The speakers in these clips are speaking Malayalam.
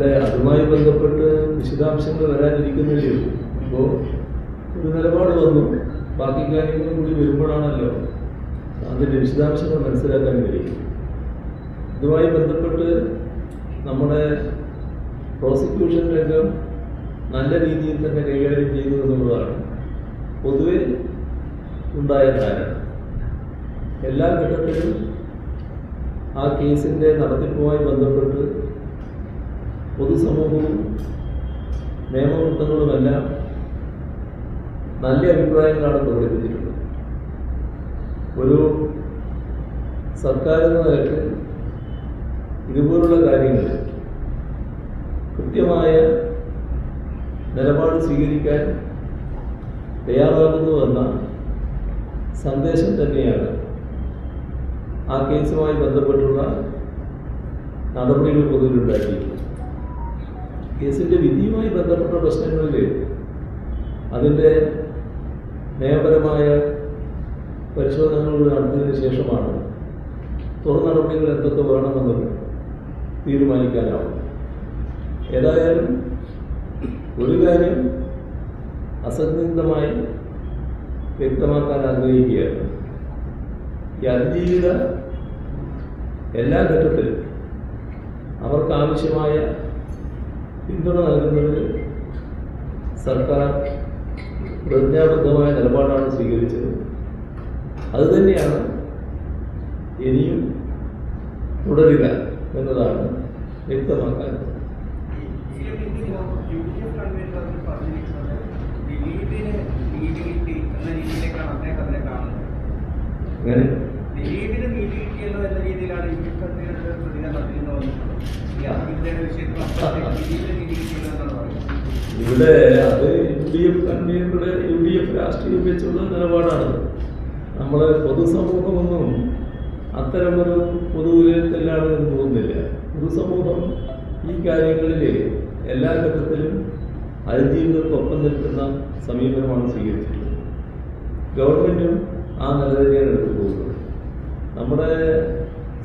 അല്ല അതുമായി ബന്ധപ്പെട്ട് വിശദാംശങ്ങൾ വരാനിരിക്കുന്നില്ലേ? അപ്പോൾ ഒരു നിലപാട് വന്നു. ബാക്കി കാര്യങ്ങളും കൂടി വരുമ്പോഴാണല്ലോ അതിന്റെ വിശദാംശങ്ങൾ മനസ്സിലാക്കാൻ കഴിയും ഇതുമായി ബന്ധപ്പെട്ട് നമ്മുടെ പ്രോസിക്യൂഷൻ രംഗം നല്ല രീതിയിൽ തന്നെ കൈകാര്യം ചെയ്തു എന്നുള്ളതാണ്. പൊതുവെ ഉണ്ടായ ധാരണ. എല്ലാ ഘട്ടത്തിലും ആ കേസിന്റെ നടത്തിപ്പുമായി ബന്ധപ്പെട്ട് പൊതുസമൂഹവും നിയമവൃത്തങ്ങളുമെല്ലാം നല്ല അഭിപ്രായങ്ങളാണ് പ്രകടിപ്പിച്ചിട്ടുള്ളത് ഒരു സർക്കാർ എന്ന ഇതുപോലുള്ള കാര്യങ്ങൾ കൃത്യമായ നിലപാട് സ്വീകരിക്കാൻ തയ്യാറാകുന്നുവെന്ന സന്ദേശം തന്നെയാണ് ആ കേസുമായി ബന്ധപ്പെട്ടുള്ള നടപടികൾ പൊതുവിലുണ്ടാക്കിയിട്ടുള്ളത്. കേസിന്റെ വിധിയുമായി ബന്ധപ്പെട്ട പ്രശ്നങ്ങളിൽ അതിന്റെ നിയമപരമായ പരിശോധനകൾ നടത്തിയതിനു ശേഷമാണ് തുടർ നടപടികൾ എന്തൊക്കെ വേണമെന്നത് തീരുമാനിക്കാനാവും ഏതായാലും ഒരു കാര്യം അസന്നിഗ്ധമായി വ്യക്തമാക്കാൻ ആഗ്രഹിക്കുകയാണ്. ഈ അതിജീവിത എല്ലാ ഘട്ടത്തിലും അവർക്ക് ആവശ്യമായ പിന്തുണ നൽകുന്നതിന് സർക്കാർ പ്രതിജ്ഞാബദ്ധമായ നിലപാടാണ് സ്വീകരിച്ചത്. അതുതന്നെയാണ് ഇനിയും തുടരുക എന്നതാണ് വ്യക്തമാക്കാൻ ദിലീപിന് ഇവിടെ അത് യു ഡി എഫ് കൺവീനറുടെ യു ഡി എഫ് രാഷ്ട്രീയം വെച്ചുള്ള നിലപാടാണ്. നമ്മൾ പൊതുസമൂഹമൊന്നും അത്തരമൊരു പൊതുവിലത്തിലാണ് എന്ന് തോന്നുന്നില്ല. പൊതുസമൂഹം ഈ കാര്യങ്ങളിൽ എല്ലാ ഘട്ടത്തിലും അതിജീവിതർക്കൊപ്പം നിൽക്കുന്ന സമീപനമാണ് സ്വീകരിച്ചിട്ടുള്ളത്. ഗവൺമെന്റും ആ നില തന്നെയാണ് എടുത്തു പോകുന്നത്. നമ്മുടെ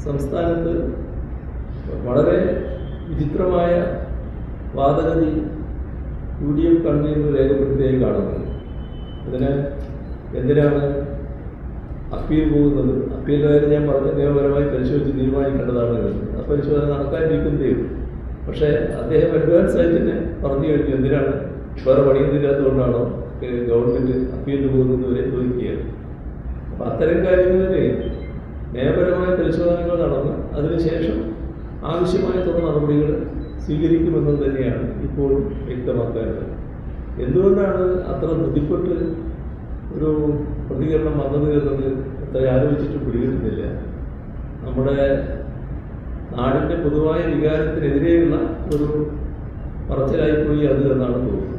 സംസ്ഥാനത്ത് വളരെ വിചിത്രമായ വാദഗതി യു ഡി എഫ് കൺവീനർ രേഖപ്പെടുത്തിയായി കാണുന്നത് അതിന് എന്തിനാണ് അപ്പീൽ പോകുന്നത്? അപ്പീലിന്റെ കാര്യം ഞാൻ പറഞ്ഞ നിയമപരമായി പരിശോധിച്ച് തീരുമാനിക്കേണ്ടതാണ്. ആ പരിശോധന നടക്കാതിരിക്കുന്നതേ പക്ഷേ അദ്ദേഹം അഡ്വാൻസ് ആയിട്ട് തന്നെ പറഞ്ഞു കഴിഞ്ഞു എന്തിനാണ്? വേറെ പണിയൊന്നുമില്ലാത്തതുകൊണ്ടാണോ ഗവൺമെന്റ് അപ്പീലിന് പോകുന്നത് വരെ ചോദിക്കുകയാണ്. അപ്പം അത്തരം കാര്യങ്ങളിൽ നിയമപരമായ പരിശോധനകൾ നടന്ന് അതിനുശേഷം ആവശ്യമായ തുടർ നടപടികൾ സ്വീകരിക്കുമെന്നത് തന്നെയാണ് ഇപ്പോൾ വ്യക്തമാക്കേണ്ടത് എന്തുകൊണ്ടാണ് അത്ര ബുദ്ധിപ്പെട്ട് ഒരു പ്രതികരണം വന്നത് എന്നത് അത്ര ആലോചിച്ചിട്ട് പിടികിട്ടുന്നില്ല? നമ്മുടെ നാടിന്റെ പൊതുവായ വികാരത്തിനെതിരെയുള്ള ഒരു പറച്ചിലായിപ്പോയി അത് എന്നാണ് തോന്നുന്നത്.